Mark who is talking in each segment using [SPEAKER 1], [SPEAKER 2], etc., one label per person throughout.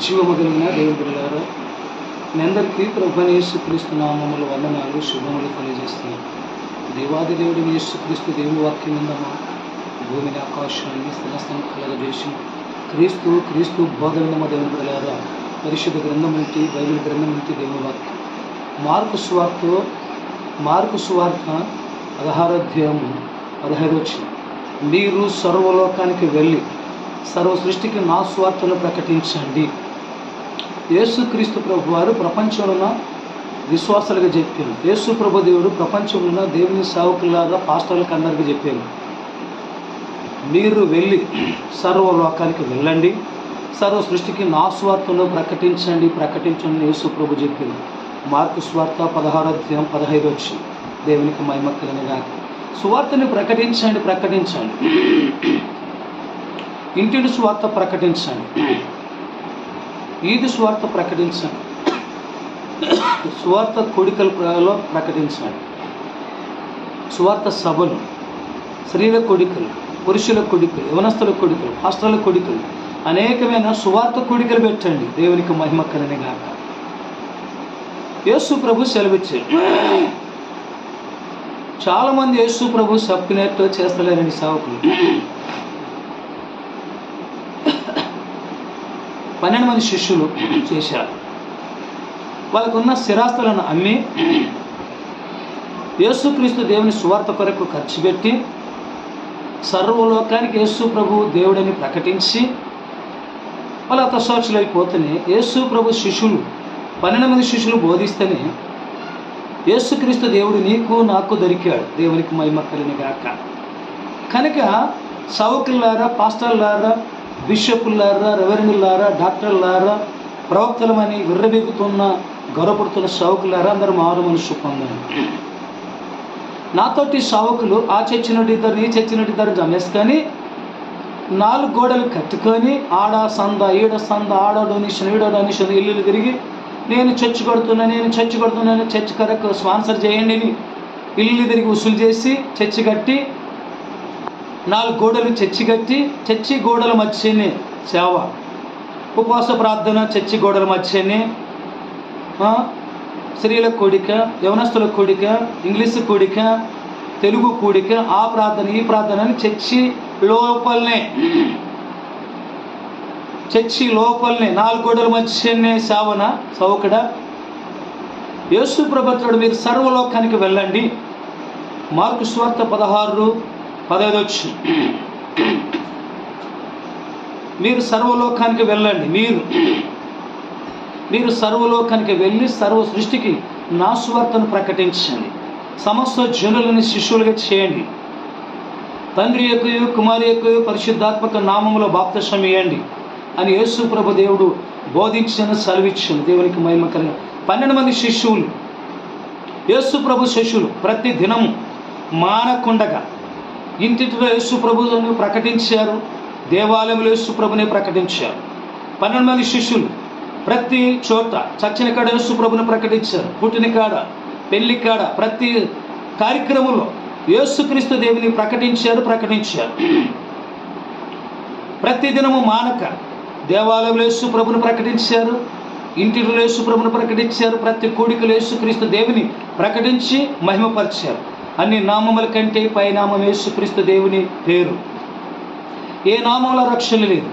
[SPEAKER 1] జీవమగలిగిన దేవుని పిల్లారా మీ అందరికీ ప్రభుని నామములు వందనాలు శుభములు తెలియజేస్తున్నాను దేవాది దేవుడిని యేసుక్రీస్తు దేవుని వాక్యం ఉందమ్మా భూమిని ఆకాశాన్ని సమస్తం కలగజేసి క్రీస్తు క్రీస్తు బోధ విన్నమ దేవుని పిల్లారా పరిశుద్ధ గ్రంథం నుండి బైబిల్ గ్రంథం నుండి దేవుని వాక్యం. మార్కు స్వార్త మార్కు స్వార్త పదహారోధ్యాయము పదహైదు వచ్చింది మీరు సర్వలోకానికి వెళ్ళి సర్వ సృష్టికి నా స్వార్థను ప్రకటించండి. యేసుక్రీస్తు ప్రభు వారు ప్రపంచంలో విశ్వాసాలుగా చెప్పారు. యేసు ప్రభు దేవుడు ప్రపంచంలో దేవుని సేవకులాగా పాస్టర్లకు అందరికీ చెప్పారు. మీరు వెళ్ళి సర్వలోకానికి వెళ్ళండి. సర్వ సృష్టికి నా స్వార్థను ప్రకటించండి ప్రకటించండి యేసు ప్రభు చెప్పింది మార్కు స్వార్థ పదహారోధ్యాయం పదహైదు వచ్చి దేవునికి మహిమ కలిగినగా సువార్తని ప్రకటించండి ప్రకటించండి. ఇంటిని స్వార్థ ప్రకటించండి. ఈది స్వార్థ ప్రకటించండి స్వార్థ కోడికలలో ప్రకటించాడు స్వార్థ సభలు స్త్రీల కొడికలు పురుషుల కొడికలు యవనస్తుల కొడికలు హాస్టల కొడికలు అనేకమైన సువార్త కొడికలు పెట్టండి. దేవునికి మహిమ కలిగిన గాక. యేసు ప్రభు సెలవిచ్చాడు. చాలామంది యేసు ప్రభు చెప్పినట్టు చేస్తలేరండి సేవకులు. పన్నెండు మంది శిష్యులు చేశారు. వాళ్ళకున్న స్థిరాస్తులను అమ్మి యేసుక్రీస్తు దేవుని సువార్త కొరకు ఖర్చు పెట్టి సర్వలోకానికి యేసు ప్రభు దేవుడని ప్రకటించి వాళ్ళ అతసాక్షులు అయిపోతేనే యేసు ప్రభు శిష్యులు పన్నెండు మంది శిష్యులు బోధిస్తేనే యేసుక్రీస్తు దేవుడు నీకు నాకు దొరికాడు. దేవునికి మహిమ కలిగిన గాక. కనుక సౌకులారా పాస్టర్లారా బిషపుల్లారా రెవరెండులారా డాక్టర్లారా ప్రవక్తలమని విర్రబెగుతున్న గొర్రపడుతున్న సావుకులారా అందరూ మారు మనుషు పొందండి నాతోటి సావుకులు ఆ చచ్చినట్టు ఇద్దరు నీ చచ్చినట్టు ఇద్దరు జమేసుకొని నాలుగు గోడలు కట్టుకొని ఆడ సంద ఈడ సంద ఆడ డొనేషన్ ఈడ డొనేషన్ ఇల్లు తిరిగి నేను చర్చి కొడుతున్నా నేను చర్చి కొడుతున్నాను చర్చి కరెక్ట్ స్పాన్సర్ చేయండి ఇల్లు తిరిగి వసూలు చేసి చర్చి కట్టి నాలుగు గోడలు చర్చి కట్టి చర్చి గోడల మధ్యనే సేవ. ఉపవాస ప్రార్థన చర్చి గోడల మధ్యనే స్త్రీల కూడిక యవనస్తుల కూడిక ఇంగ్లీష్ కూడిక తెలుగు కూడిక ఆ ప్రార్థన ఈ ప్రార్థన అని చర్చి లోపలనే చర్చి లోపలనే నాలుగు గోడల మధ్యనే సేవన సౌకడ. యేసు ప్రభుత్వుడు మీరు సర్వలోకానికి వెళ్ళండి. మార్కు స్వార్థ పదహారు పదహైదు వచ్చి మీరు సర్వలోకానికి వెళ్ళండి. మీరు మీరు సర్వలోకానికి వెళ్ళి సర్వ సృష్టికి నా సువార్తను ప్రకటించండి. సమస్త జనులని శిష్యులుగా చేయండి. తండ్రి యొక్క కుమారి యొక్క పరిశుద్ధాత్మక నామములో బాప్తసం ఇవ్వండి అని యేసు ప్రభు దేవుడు బోధించిన సెలవిచ్చాను దేవునికి మహిమ కలిగిన పన్నెండు మంది శిష్యులు. యేసు ప్రభు శిష్యులు ప్రతి దినము మానకుండగా ఇంటిలో యేసు ప్రకటించారు దేవాలయంలో యేసు ప్రభుని ప్రకటించారు. పన్నెండు మంది శిష్యులు ప్రతి చోట చచ్చిన కాడ యేసు ప్రభుని ప్రకటించారు. పుట్టిన కాడ పెళ్ళి కాడ ప్రతి కార్యక్రమంలో యేసుక్రీస్తు దేవుని ప్రకటించారు ప్రకటించారు. ప్రతిదినము మానక దేవాలయంలో యేసు ప్రభుని ప్రకటించారు ఇంటిలో యేసు ప్రభుని ప్రకటించారు ప్రతి కోడికలు యేసుక్రీస్తు దేవుని ప్రకటించి మహిమపరిచారు. అన్ని నామముల కంటే పైనామం యేసుక్రీస్తు దేవుని పేరు. ఏ నామంలో రక్షణ లేదు.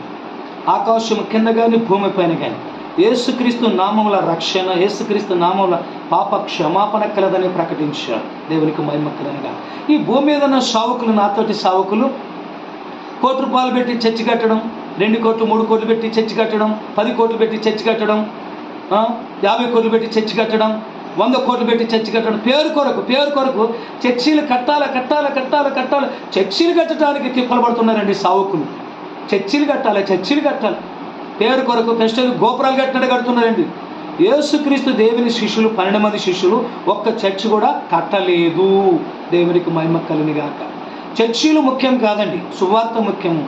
[SPEAKER 1] ఆకాశం కింద కానీ భూమి పైన కానీ ఏసుక్రీస్తు నామముల రక్షణ యేసుక్రీస్తు నామముల పాప క్షమాపణ కలదని ప్రకటించారు. దేవునికి మహిమ ఈ భూమి మీద ఉన్న సావుకులు నాతోటి సావుకులు కోటి రూపాయలు పెట్టి చర్చి కట్టడం రెండు కోట్లు మూడు కోట్లు పెట్టి చర్చి కట్టడం పది కోట్లు పెట్టి చర్చి కట్టడం యాభై కోట్లు పెట్టి చర్చి కట్టడం వంద కోట్లు పెట్టి చర్చి కట్టడం. పేరు కొరకు పేరు కొరకు చర్చీలు కట్టాల కట్టాల కట్టాల కట్టాలి. చర్చీలు కట్టడానికి తిప్పలు పడుతున్నారండి సావుకులు. చర్చీలు కట్టాలి చర్చీలు కట్టాలి. పేరు కొరకు ఫెస్టివల్ గోపురాలు కట్టినట్టు కడుతున్నారండి. యేసుక్రీస్తు దేవుని శిష్యులు పన్నెండు మంది శిష్యులు ఒక్క చర్చి కూడా కట్టలేదు. దేవునికి మహిమ కలినిగాక చర్చీలు ముఖ్యం కాదండి సువార్త ముఖ్యము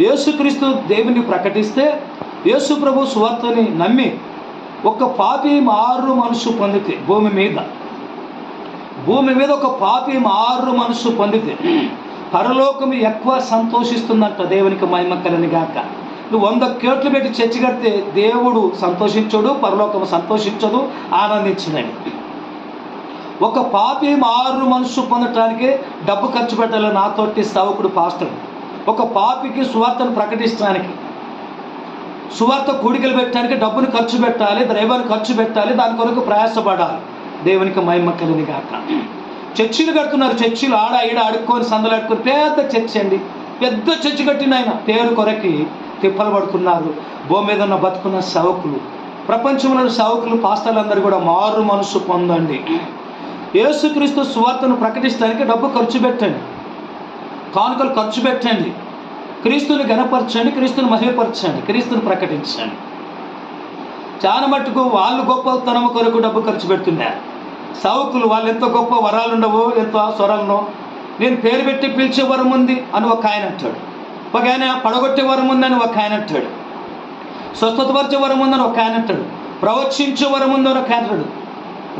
[SPEAKER 1] యేసుక్రీస్తు దేవుని ప్రకటిస్తే యేసు ప్రభు సువార్తని నమ్మి ఒక పాపి మారు మనసు పొందితే భూమి మీద. భూమి మీద ఒక పాపి మారు మనసు పొందితే పరలోకం ఎక్కువ సంతోషిస్తుందంట దేవునికి మహిమ కలని గాక. నువ్వు వంద కోట్లు పెట్టి చర్చి కడితే దేవుడు సంతోషించడు పరలోకం సంతోషించదు ఆనందించదండి ఒక పాపి మారు మనసు పొందటానికి డబ్బు ఖర్చు పెట్టాలి నాతోటి సావుకుడు పాస్టర్. ఒక పాపికి సువార్తను ప్రకటించడానికి సువార్త కూడికలు పెట్టడానికి డబ్బును ఖర్చు పెట్టాలి ద్రైవాన్ని ఖర్చు పెట్టాలి దాని కొరకు ప్రయాసపడాలి. దేవునికి మహిమ కాక చర్చిలు కడుతున్నారు చర్చిలు ఆడ ఈడ అడుక్కొని సందలు పెద్ద చర్చి అండి. పెద్ద చర్చి కట్టిన ఆయన. పేరు కొరకి తిప్పలు పడుతున్నారు భూమి మీద ఉన్న బతుకున్న సవకులు ప్రపంచంలోని సవకులు పాస్తాలందరూ కూడా మారు మనసు పొందండి. యేసుక్రీస్తు సువార్తను ప్రకటించడానికి డబ్బు ఖర్చు పెట్టండి. కానుకలు ఖర్చు పెట్టండి. క్రీస్తుని గణపరచండి క్రీస్తుని మహిమపరచండి క్రీస్తుని ప్రకటించండి. చాలా మట్టుకు వాళ్ళు గొప్పతనం కొరకు డబ్బు ఖర్చు పెడుతున్నారు. సౌకులు వాళ్ళు ఎంత గొప్ప వరాలుండవో ఎంత స్వరాలనో నేను పేరు పెట్టి పిలిచే వరం ఉంది అని ఒక ఆయన అంటాడు. ఒక ఆయన పడగొట్టే వరం ఉందని ఒక ఆయన అంటాడు. స్వస్థతపరిచే వరం ఉందని ఒక ఆయన అంటాడు. ప్రవచించే వరం ఉందని ఒక ఆయన అంటాడు.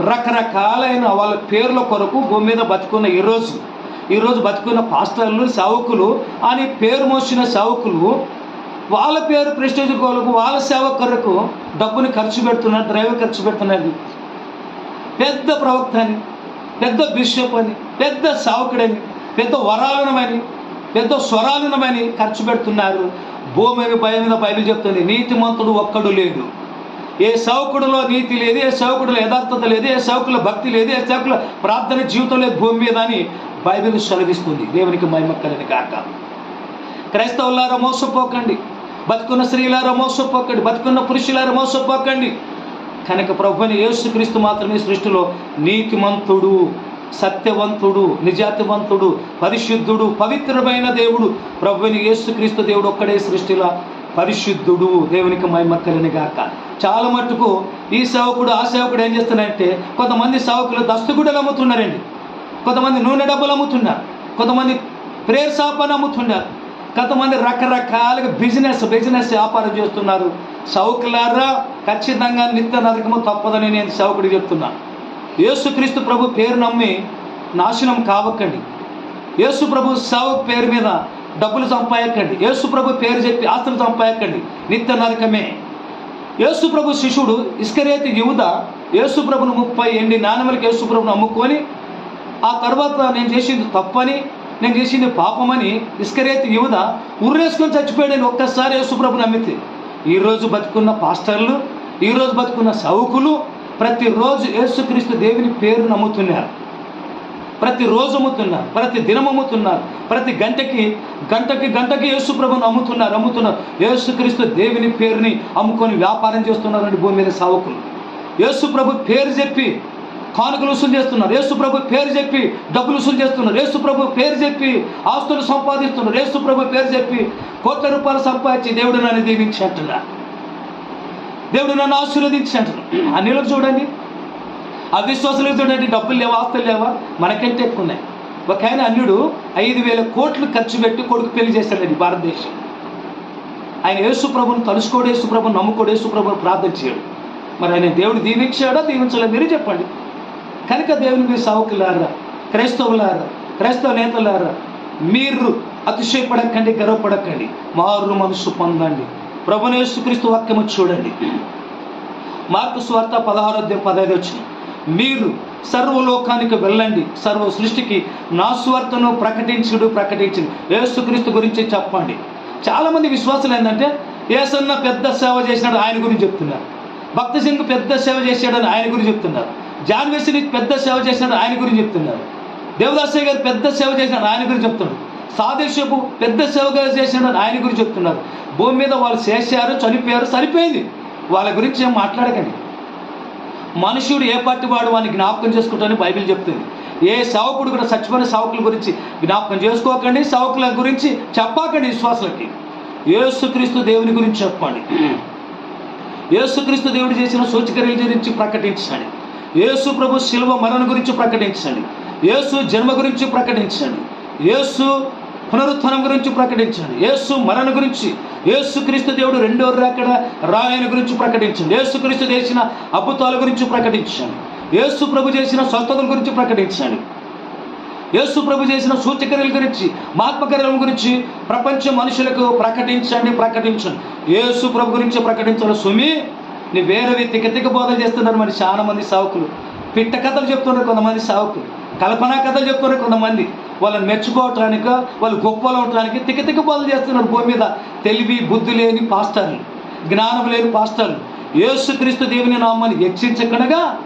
[SPEAKER 1] రకరకాలైన వాళ్ళ పేర్ల కొరకు భూమి మీద బతుకున్న ఈరోజు ఈరోజు బతుకున్న పాస్టర్లు సేవకులు అని పేరు మోసిన సేవకులు వాళ్ళ పేరు ప్రెస్టేజ్ కోలకు వాళ్ళ సేవ కొరకు డబ్బుని ఖర్చు పెడుతున్నారు డ్రైవర్ ఖర్చు పెడుతున్నారు పెద్ద ప్రవక్త అని పెద్ద బిషప్ అని పెద్ద సేవకుడని పెద్ద వరాలనమని పెద్ద స్వరాలనమని ఖర్చు పెడుతున్నారు. భూమి భయం మీద బయలు చెప్తుంది నీతిమంతుడు ఒక్కడు లేడు. ఏ సేవకుడిలో నీతి లేదు ఏ సేవకుడిలో యథార్థత లేదు ఏ సేవకుల భక్తి లేదు ఏ సేవకుల ప్రార్థన జీవితం లేదు భూమి మీద అని బైబిల్ సెలవిస్తుంది. దేవునికి మహిమక్కలని కాక క్రైస్తవులారా మోసపోకండి. బతుకున్న స్త్రీలారా మోసపోకండి. బతుకున్న పురుషులారా మోసపోకండి. కనుక ప్రభుని యేసుక్రీస్తు మాత్రమే సృష్టిలో నీతిమంతుడు సత్యవంతుడు నిజాతివంతుడు పరిశుద్ధుడు పవిత్రమైన దేవుడు. ప్రభుని యేసుక్రీస్తు దేవుడు ఒక్కడే సృష్టిలో పరిశుద్ధుడు. దేవునికి మైమక్కలని గాక. చాలా మట్టుకు ఈ సేవకుడు ఆ సేవకుడు ఏం చేస్తున్నారంటే కొంతమంది సేవకులు దస్తుగుడలు అమ్ముతున్నారండి. కొంతమంది నూనె డబ్బులు అమ్ముతున్నారు కొంతమంది ప్రేయర్ షాప్ అమ్ముతున్నారు కొంతమంది రకరకాలుగా బిజినెస్ బిజినెస్ వ్యాపారం చేస్తున్నారు. సౌకులారా ఖచ్చితంగా నిత్య నరకము తప్పదని నేను సౌకుడు చెప్తున్నా. యేసుక్రీస్తు ప్రభు పేరు నమ్మి నాశనం కావకండి. యేసు ప్రభు సావు పేరు మీద డబ్బులు సంపాయకండి యేసు ప్రభు పేరు చెప్పి ఆస్తులు సంపాయకండి నిత్య నరకమే. యేసు ప్రభు శిష్యుడు ఇస్కరేతి యువత యేసు ప్రభును ముప్పై ఎండి నానములకి యేసు ప్రభును అమ్ముకొని ఆ తర్వాత నేను చేసింది తప్పని నేను చేసింది పాపమని ఇస్కరేతి యువత ఉర్రేసుకొని చచ్చిపోయాడని ఒక్కసారి యేసుప్రభు నమ్మితే. ఈరోజు బతుకున్న పాస్టర్లు ఈరోజు బతుకున్న సౌకులు ప్రతిరోజు యేసుక్రీస్తు దేవుని పేరు నమ్ముతున్నారు. ప్రతిరోజు అమ్ముతున్నారు ప్రతి దినం అమ్ముతున్నారు ప్రతి గంటకి గంటకి గంటకి యేసుప్రభుని అమ్ముతున్నారు అమ్ముతున్నారు యేసుక్రీస్తు దేవుని పేరుని అమ్ముకొని వ్యాపారం చేస్తున్నారండి భూమి మీద సావకులు యేసుప్రభు పేరు చెప్పి కానుకలు వసూలు చేస్తున్నారు. యేసుప్రభు పేరు చెప్పి డబ్బులు వసూలు చేస్తున్నారు. యేసుప్రభు పేరు చెప్పి ఆస్తులు సంపాదిస్తున్నారు. యేసుప్రభు పేరు చెప్పి కోట్ల రూపాయలు సంపాదించి దేవుడు నన్ను దీవించి అంటున్నారు దేవుడు నన్ను ఆశీర్వదించి అంటున్నారు అన్నిలో చూడండి. అవిశ్వాసులకు చూడండి. డబ్బులు లేవా ఆస్తులు లేవా? మనకంటే ఎక్కువ ఉన్నాయి. ఒక ఆయన అన్యుడు ఐదు వేల కోట్లు ఖర్చు పెట్టి కొడుకు పెళ్ళి చేశాడండి భారతదేశం. ఆయన యేసుప్రభుని తలుసుకోడు యేసుప్రభుని నమ్ముకోడు యేసుప్రభుని ప్రార్థన చేయడు. మరి ఆయన దేవుడు దీవించాడా దీవించలే మీరే చెప్పండి. కనుక దేవుని సావుకులారా? క్రైస్తవులారా? క్రైస్తవ నేతలారా? మీరు అతిశయపడకండి గర్వపడకండి. మారు మనసు పొందండి. ప్రభునేసుక్రీస్తు వాక్యము చూడండి. మార్కు స్వార్థ పదహారోద్యం పదహైదు వచ్చిన మీరు సర్వలోకానికి వెళ్ళండి. సర్వ సృష్టికి నా స్వార్థను ప్రకటించుడు ప్రకటించింది యేసుక్రీస్తు గురించి చెప్పండి. చాలామంది విశ్వాసులు ఏంటంటే ఏసన్న పెద్ద సేవ చేసినాడు ఆయన గురించి చెప్తున్నారు. భక్త సింగ్ పెద్ద సేవ చేశాడని ఆయన గురించి చెప్తున్నారు. జాన్వేసిని పెద్ద సేవ చేసినాడు ఆయన గురించి చెప్తున్నారు. దేవదాసయ్య గారు పెద్ద సేవ చేసినాడు ఆయన గురించి చెప్తున్నాడు సాదేశపు పెద్ద సేవగా చేసినాడు ఆయన గురించి చెప్తున్నారు. భూమి మీద వాళ్ళు చేశారు చనిపోయారు సరిపోయింది. వాళ్ళ గురించి ఏం మాట్లాడకండి. మనుషుడు ఏ పార్టీ వాడు వాడిని జ్ఞాపకం చేసుకుంటానని బైబిల్ చెప్తుంది. ఏ సేవకుడు కూడా చచ్చిపోయిన సేవకుల గురించి జ్ఞాపకం చేసుకోకండి సేవకుల గురించి చెప్పాకండి విశ్వాసులకి. యేసుక్రీస్తు దేవుని గురించి చెప్పండి. యేసుక్రీస్తు దేవుడు చేసిన సూచక్రియల గురించి ప్రకటించండి. యేసు ప్రభు శిల్వ మరణ గురించి ప్రకటించండి. యేసు జన్మ గురించి ప్రకటించండి. యేసు పునరుత్నం గురించి ప్రకటించండి. యేసు మరణ గురించి యేసుక్రీస్తు దేవుడు రెండో రాకడ రాయన గురించి ప్రకటించండి. యేసుక్రీస్తు చేసిన అద్భుతాల గురించి ప్రకటించండి. యేసు ప్రభు చేసిన స్వస్థతల గురించి ప్రకటించండి. యేసు ప్రభు చేసిన సూచకర్యల గురించి మహాత్మకర్యల గురించి ప్రపంచ మనుషులకు ప్రకటించండి ప్రకటించండి. యేసు ప్రభు గురించి ప్రకటించాలి సుమి? నీ వేరేవి తిక్క తిక్క బోధలు చేస్తున్నారు మరి చాలా మంది సావుకులు. పిట్ట కథలు చెప్తున్నారు కొంతమంది సావుకులు. కల్పనా కథలు చెప్తున్నారు కొంతమంది. వాళ్ళని మెచ్చుకోవటానికి వాళ్ళు గొప్పలు అవటానికి తిక్క తిక్క బోధలు చేస్తున్నారు భూమి మీద. తెలివి బుద్ధి లేని పాస్టర్లు జ్ఞానం లేని పాస్టర్లు. యేసుక్రీస్తు దేవుని నామాన్ని హెచ్చించకనగా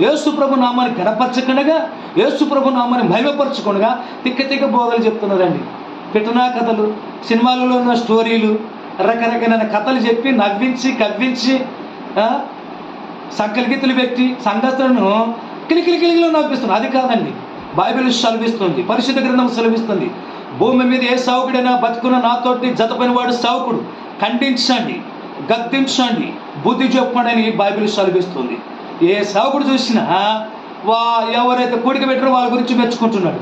[SPEAKER 1] యేసు ప్రభు నామాన్ని గణపరచకుండగా యేసు ప్రభు నామాన్ని మహిమపరచకుండగా తిక్క తిక్క బోధలు చెప్తున్నారండి. పిటనా కథలు సినిమాలలో ఉన్న స్టోరీలు రకరకాలైన కథలు చెప్పి నవ్వించి కవ్వించి సంకలిగితులు వ్యక్తి గీతలు పెట్టి సంఘస్థులను కిలికిలి నవ్విస్తుంది అది కాదండి. బైబిల్ సెలవిస్తుంది. పరిశుద్ధ గ్రంథం సెలవిస్తుంది. భూమి మీద ఏ సావుకుడైనా బతుకున్న నాతోటి జతపైన వాడు సావుకుడు. ఖండించండి. గద్దించండి. బుద్ధి చెప్పండి బైబిల్ సెలవిస్తుంది. ఏ సావుకుడు చూసినా వా ఎవరైతే కూడిక పెట్టారో వాళ్ళ గురించి మెచ్చుకుంటున్నాడు.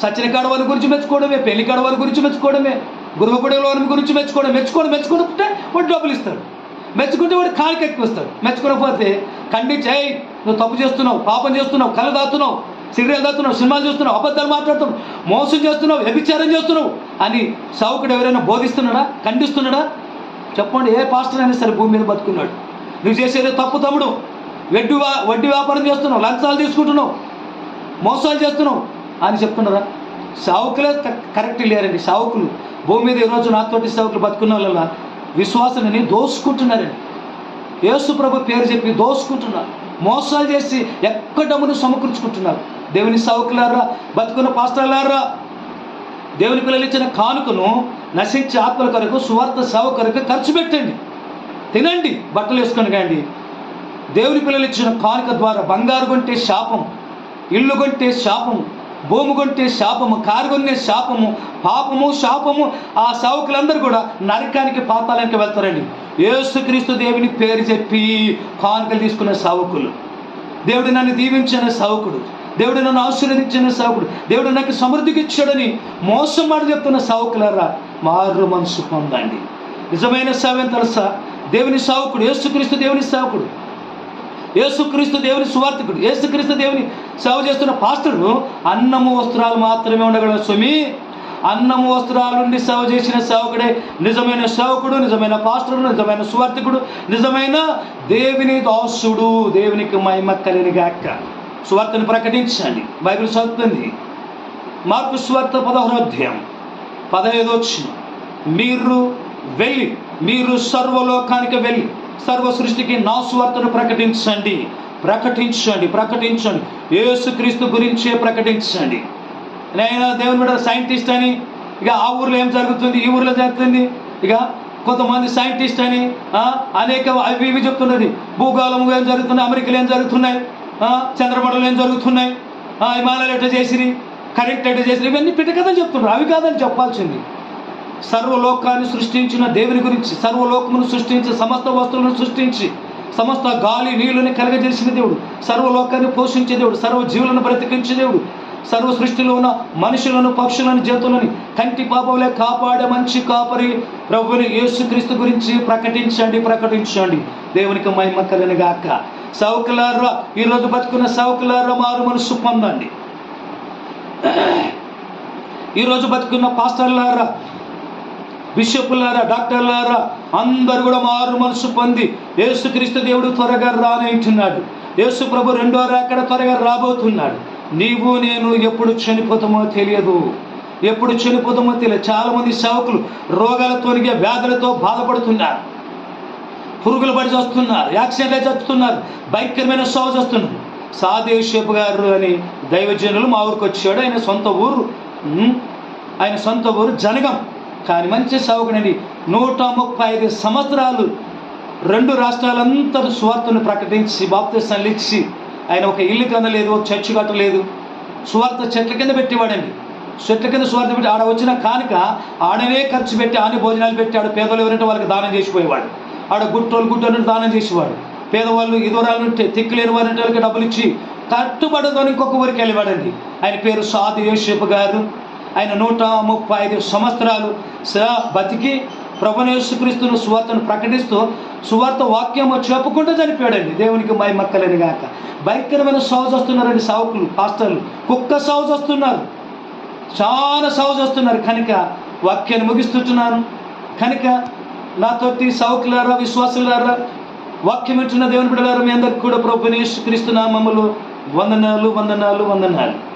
[SPEAKER 1] సచిన కాడ వాళ్ళ గురించి మెచ్చుకోవడమే పెళ్ళి కాడ వాళ్ళ గురించి మెచ్చుకోవడమే గృహపడే వాళ్ళ గురించి మెచ్చుకోవడం మెచ్చుకోవడం మెచ్చుకుంటే వాడు డబ్బులు ఇస్తాడు. మెచ్చుకుంటే వాడు కాలికి ఎక్కువ మెచ్చుకోకపోతే మెచ్చుకోకపోతే ఖండించాయి నువ్వు తప్పు చేస్తున్నావు పాపం చేస్తున్నావు కళ్ళు దాతున్నావు సిగరెట్ దాతున్నావు సినిమాలు చూస్తున్నావు అబద్ధాలు మాట్లాడుతున్నావు మోసం చేస్తున్నావు వ్యభిచారం చేస్తున్నావు అని సావుకుడు ఎవరైనా బోధిస్తున్నాడా? ఖండిస్తున్నాడా? చెప్పండి ఏ పాస్టర్ అయినా సరే భూమి మీద బతుకున్నాడు. నువ్వు చేసేది తప్పు తమ్ముడు. వడ్డీ వడ్డీ వ్యాపారం చేస్తున్నావు లంచాలు తీసుకుంటున్నావు మోసాలు చేస్తున్నావు అని చెప్తున్నారా? సావుకులే కరెక్ట్ లేరండి సావుకులు భూమి మీద ఈరోజు నాతోటి సావుకులు బతుకున్న వాళ్ళ విశ్వాసాన్ని దోసుకుంటున్నారండి. యేసు ప్రభు పేరు చెప్పి దోసుకుంటున్నారు. మోసాలు చేసి ఎక్క డబ్బును సమకూర్చుకుంటున్నారు. దేవుని సౌకులారా బతుకున్న పాస్టర్లారా దేవుని పిల్లలు ఇచ్చిన కానుకను నశించే ఆత్మల కొరకు సువార్త సేవ కొరకు ఖర్చు పెట్టండి. తినండి బట్టలు వేసుకొని కాండి. దేవుని పిల్లలు ఇచ్చిన కానుక ద్వారా బంగారు కొంటే శాపం ఇల్లు కొంటే శాపం భూమి కొంటే శాపము కారు శాపము పాపము శాపము. ఆ సావుకులందరూ కూడా నరకానికి పాతాళానికి వెళ్తారండి. యేసుక్రీస్తు దేవుని పేరు చెప్పి కానుకలు తీసుకునే సావుకులు. దేవుడు నన్ను దీవించిన సావుకుడు. దేవుడు నన్ను ఆశీర్వదించిన సావుకుడు. దేవుడు నాకు సమృద్ధికి ఇచ్చాడని మోసం మాట చెప్తున్న సావుకులరా మారు మనసు పొందండి. నిజమైన సేవ తెలుసా? దేవుని సావుకుడు యేసుక్రీస్తు దేవుని సావుకుడు. యేసుక్రీస్తు దేవుని సువార్థకుడు యేసుక్రీస్తు దేవుని సేవ చేస్తున్న పాస్టరు అన్నము వస్త్రాలు మాత్రమే ఉండగలడు స్వామి. అన్నము వస్త్రాల నుండి సేవ చేసిన సేవకుడే నిజమైన సేవకుడు నిజమైన పాస్టరు నిజమైన సువార్థికుడు నిజమైన దేవుని దాసుడు దేవునికి మహిమ కలిని గాక సువార్తను ప్రకటించండి. బైబిల్ చదువుతుంది. మార్పు సువార్త పదహారో పదహైదు వచ్చిన మీరు వెళ్ళి మీరు సర్వలోకానికి వెళ్ళి సర్వ సృష్టికి నా సువార్తను ప్రకటించండి. ప్రకటించండి ప్రకటించండి. యేసుక్రీస్తు గురించే ప్రకటించండి. నేను దేవుని బిడ్డ సైంటిస్ట్ అని ఇక ఆ ఊర్లో ఏం జరుగుతుంది? ఈ ఊర్లో జరుగుతుంది? ఇక కొంతమంది సైంటిస్ట్ అని అనేక అవి ఇవి చెప్తున్నది. భూగోళం ఏం జరుగుతున్నాయి? అమెరికాలో ఏం జరుగుతున్నాయి? చంద్రమండలం ఏం జరుగుతున్నాయి? హిమాలయాలు ఎట్లా చేసిరి? కరెంట్ ఎట్లా చేసిరి? ఇవన్నీ పిటకథలు చెప్తున్నారు. అవి కాదని చెప్పాల్సింది. సర్వలోకాన్ని సృష్టించిన దేవుని గురించి సర్వలోకమును సృష్టించి సమస్త వస్తువులను సృష్టించి సమస్త గాలి నీళ్ళని కలగజేసిన దేవుడు. సర్వలోకాన్ని పోషించే దేవుడు. సర్వ జీవులను బ్రతికించే దేవుడు. సర్వ సృష్టిలో ఉన్న మనుషులను పక్షులను జంతువులని కంటి పాపంలే కాపాడే మంచి కాపరి ప్రభుని యేసుక్రీస్తు గురించి ప్రకటించండి ప్రకటించండి. దేవునికి మహిమ కలిగిన గాక. సౌకులారా ఈరోజు బతుకున్న సౌకులారా మారు మనసు పొందండి. ఈరోజు బతుకున్న పాస్టర్లారా బిషపులారా డాక్టర్లారా అందరు కూడా మారు మనసు పొంది యేసుక్రీస్తు దేవుడు త్వరగా రానంటున్నాడు యేసు ప్రభు రెండో రాకడ త్వరగా రాబోతున్నాడు. నీవు నేను ఎప్పుడు చనిపోతామో తెలియదు. ఎప్పుడు చనిపోతామో తెలియదు. చాలామంది సేవకులు రోగాలతోనిగా వ్యాధులతో బాధపడుతున్నారు. పురుగులు పడి చస్తున్నారు యాక్సిడెంట్ చస్తున్నారు భయంకరమైన సాగు చేస్తున్నారు. సాదేశేపు గారు అని దైవజనులు మా ఊరికి వచ్చాడు. ఆయన సొంత ఊరు ఆయన సొంత ఊరు జనగం. కానీ మంచి సాగుకునండి నూట ముప్పై ఐదు సంవత్సరాలు రెండు రాష్ట్రాలంతా సువార్తను ప్రకటించి బాప్తిస్తాలు ఇచ్చి ఆయన ఒక ఇల్లు కనలేదు ఒక చర్చి కట్టలేదు సువార్త చెట్ల కింద పెట్టేవాడండి. చెట్ల కింద సువార్త పెట్టి ఆడ వచ్చిన కానుక ఆడనే ఖర్చు పెట్టి ఆని భోజనాలు పెట్టి ఆడ పేదలు ఎవరంటే వాళ్ళకి దానం చేసిపోయేవాడు. ఆడ గుట్టోళ్ళు గుట్టోళ్ళు దానం చేసేవాడు. పేదవాళ్ళు ఇదోరాలు ఉంటే తిక్కులేని వారంటే వాళ్ళకి డబ్బులు ఇచ్చి కట్టుబడితో ఇంకొక ఊరికి వెళ్ళేవాడండి. ఆయన పేరు సాది యోషేపు గారు. ఆయన నూట ముప్పై ఐదు సంవత్సరాలు స బతికి ప్రభునేసుక్రీస్తును సువార్తను ప్రకటిస్తూ సువార్త వాక్యము చెప్పుకుంటూ చనిపోయాడండి. దేవునికి మై మక్కలేని గాక. భయంకరమైన సౌజ్ వస్తున్నారండి సావుకులు పాస్టర్లు. కుక్క సౌజ్ వస్తున్నారు. చాలా సౌజ్ వస్తున్నారు. కనుక వాక్యాన్ని ముగిస్తుంటున్నాను కనుక నాతోటి సావుకులారా విశ్వాసులారా వాక్యం ఇచ్చిన దేవుని బిడ్డలారా మీ అందరికి కూడా ప్రభుని క్రీస్తు నామములు వందనాలు వందనాలు వందనాలు.